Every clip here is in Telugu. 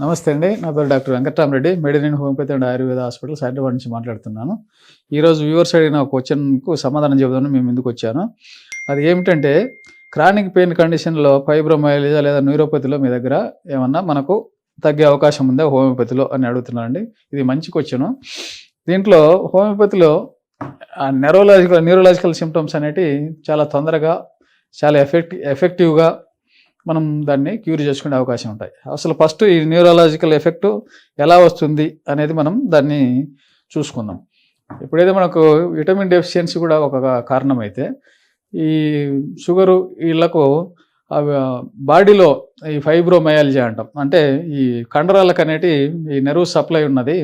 నమస్తే అండి. నా పేరు doctor Venkatrama Reddy medicine homeopathy and Ayurveda hospital Hyderabad నుంచి మాట్లాడుతున్నాను. ఈరోజు వ్యూవర్స్ అడిగిన క్వశ్చన్కు సమాధానం చెబుదామని మేము ముందుకు వచ్చాను. అది ఏమిటంటే క్రానిక్ పెయిన్ కండిషన్లో ఫైబ్రోమైలిజా లేదా న్యూరోపతిలో మీ దగ్గర ఏమన్నా మనకు తగ్గే అవకాశం ఉందా హోమియోపతిలో అని అడుగుతున్నానండి. ఇది మంచి క్వశ్చను. దీంట్లో హోమియోపతిలో నెరోలాజికల్ న్యూరోలాజికల్ సిమ్టమ్స్ అనేటివి చాలా తొందరగా చాలా ఎఫెక్ట్ ఎఫెక్టివ్గా మనం దాన్ని క్యూర్ చేసుకునే అవకాశం ఉంటాయి. అసలు ఫస్ట్ ఈ న్యూరాలజికల్ ఎఫెక్ట్ ఎలా వస్తుంది అనేది మనం దాన్ని చూసుకుందాం. ఎప్పుడైతే మనకు విటమిన్ డెఫిషియన్సీ కూడా ఒక కారణం అయితే ఈ షుగరు వీళ్ళకు బాడీలో ఈ ఫైబ్రోమయాలజీ అంటాం. అంటే ఈ కండరాలకు అనేటి ఈ నెరువు సప్లై ఉన్నది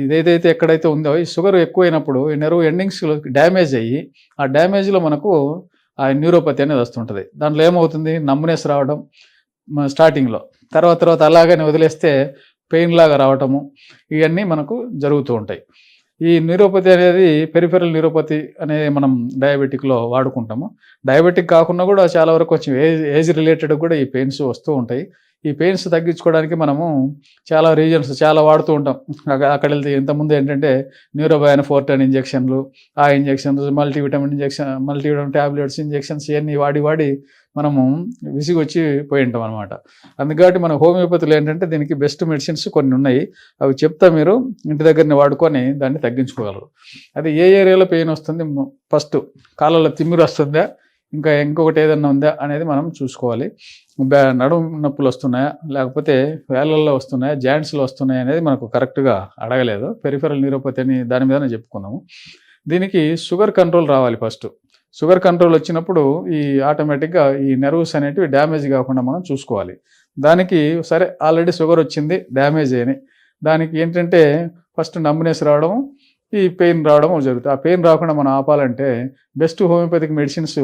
ఇదేదైతే ఎక్కడైతే ఉందో ఈ షుగర్ ఎక్కువైనప్పుడు ఈ నెరువు ఎండింగ్స్ డ్యామేజ్ అయ్యి ఆ డ్యామేజ్లో మనకు ఆ న్యూరోపతి అనేది వస్తుంటుంది. దాంట్లో ఏమవుతుంది? నమ్మునేస్ రావడం స్టార్టింగ్లో తర్వాత తర్వాత అలాగనే వదిలేస్తే పెయిన్ లాగా రావటము ఇవన్నీ మనకు జరుగుతూ ఉంటాయి. ఈ న్యూరోపతి అనేది పెరిఫెరల్ న్యూరోపతి అనేది మనం డయాబెటిక్లో వాడుకుంటాము. డయాబెటిక్ కాకుండా కూడా చాలా వరకు కొంచెం ఏజ్ ఏజ్ రిలేటెడ్ కూడా ఈ పెయిన్స్ వస్తూ ఉంటాయి. ఈ పెయిన్స్ తగ్గించుకోవడానికి మనము చాలా రీజన్స్ చాలా వాడుతూ ఉంటాం. అక్కడ వెళ్తే ఇంతకుముందు ఏంటంటే న్యూరోబయాన్ ఫోర్టన్ ఇంజెక్షన్లు ఆ injections multivitamin injection multivitamin tablets injections ఇవన్నీ వాడి వాడి మనము విసిగొచ్చి పోయి ఉంటాం అనమాట అందుకని మన హోమియోపతిలో ఏంటంటే దీనికి బెస్ట్ మెడిసిన్స్ కొన్ని ఉన్నాయి. అవి చెప్తా మీరు ఇంటి దగ్గరని వాడుకొని దాన్ని తగ్గించుకోగలరు. అది ఏ ఏరియాలో పెయిన్ వస్తుంది? ఫస్ట్ కాళ్ళలో తిమ్మిరి వస్తుందా? ఇంకా ఇంకొకటి ఏదన్నా ఉందా అనేది మనం చూసుకోవాలి. నడుము నొప్పులు వస్తున్నాయా? లేకపోతే వేళ్ళల్లో వస్తున్నాయా? జాయింట్స్లో వస్తున్నాయా అనేది మనకు కరెక్ట్గా అడగలేదు. పెరిఫెరల్ న్యూరోపతి అని దాని మీదనే చెప్పుకున్నాము. దీనికి షుగర్ కంట్రోల్ రావాలి ఫస్ట్. షుగర్ కంట్రోల్ వచ్చినప్పుడు ఈ ఆటోమేటిక్గా ఈ నెర్వ్స్ అనేటివి డ్యామేజ్ కాకుండా మనం చూసుకోవాలి. దానికి సరే ఆల్రెడీ షుగర్ వచ్చింది డ్యామేజ్ అయినాయి. దానికి ఏంటంటే ఫస్ట్ నమ్మునేసి రావడం ఈ పెయిన్ రావడం జరుగుతుంది. ఆ పెయిన్ రాకుండా మనం ఆపాలంటే best homeopathic medicines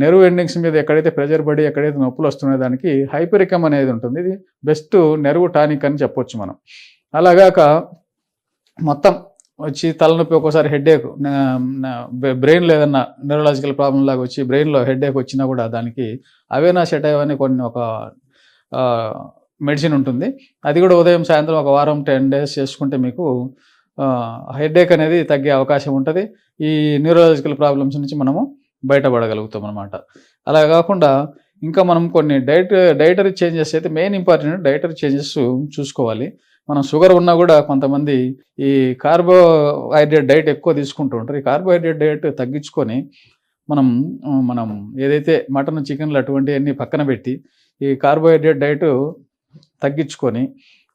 nerve endings మీద ఎక్కడైతే ప్రెజర్ పడి ఎక్కడైతే నొప్పులు వస్తున్నాయో దానికి హైపరికమ్ అనేది ఉంటుంది. ఇది బెస్ట్ నెరువు టానిక్ అని చెప్పొచ్చు మనం. అలాగాక మొత్తం వచ్చి తలనొప్పి ఒక్కోసారి హెడేక్ బ్రెయిన్లో ఏదన్నా న్యూరలాజికల్ ప్రాబ్లం లాగా వచ్చి బ్రెయిన్లో హెడేక్ వచ్చినా కూడా దానికి అవేనా సెటైవ్ అని కొన్ని ఒక మెడిసిన్ ఉంటుంది. అది కూడా ఉదయం సాయంత్రం ఒక వారం టెన్ డేస్ చేసుకుంటే మీకు హెడేక్ అనేది తగ్గే అవకాశం ఉంటుంది. ఈ న్యూరలాజికల్ ప్రాబ్లమ్స్ నుంచి మనము బయటపడగలుగుతాం అనమాట అలా కాకుండా ఇంకా మనం కొన్ని డైట్ డైటరీ చేంజెస్ అయితే మెయిన్ ఇంపార్టెంట్ డైటరీ చేంజెస్ చూసుకోవాలి. మనం షుగర్ ఉన్నా కూడా కొంతమంది ఈ కార్బోహైడ్రేట్ డైట్ ఎక్కువ తీసుకుంటూ ఉంటారు. ఈ కార్బోహైడ్రేట్ డైట్ తగ్గించుకొని మనం మనం ఏదైతే మటన్ చికెన్లు అటువంటివన్నీ పక్కన పెట్టి ఈ కార్బోహైడ్రేట్ డైట్ తగ్గించుకొని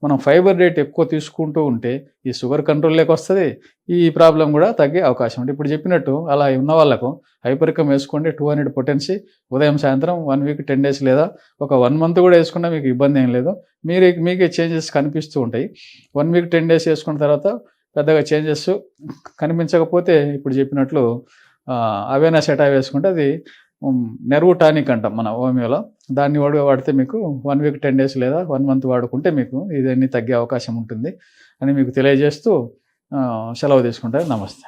మనం ఫైబర్ రేట్ ఎక్కువ తీసుకుంటూ ఉంటే ఈ షుగర్ కంట్రోల్లోకి వస్తుంది ఈ ప్రాబ్లం కూడా తగ్గే అవకాశం ఉంది. ఇప్పుడు చెప్పినట్టు అలా ఉన్న వాళ్ళకు హైపరికం వేసుకోండి టూ హండ్రెడ్ పొటెన్సీ ఉదయం సాయంత్రం వన్ వీక్ టెన్ డేస్ లేదా ఒక వన్ మంత్ కూడా వేసుకున్నా మీకు ఇబ్బంది ఏం లేదు. మీరు మీకే చేంజెస్ కనిపిస్తూ ఉంటాయి. వన్ వీక్ టెన్ డేస్ వేసుకున్న తర్వాత పెద్దగా చేంజెస్ కనిపించకపోతే ఇప్పుడు చెప్పినట్లు అవేనా సెటా వేసుకుంటే అది నెర్వ్ టానిక్ అంటాం మన హోమియోలో దాన్ని వాడు వాడితే మీకు వన్ వీక్ టెన్ డేస్ లేదా వన్ మంత్ వాడుకుంటే మీకు ఇదన్నీ తగ్గే అవకాశం ఉంటుంది అని మీకు తెలియజేస్తూ సెలవు తీసుకుంటారు. నమస్తే.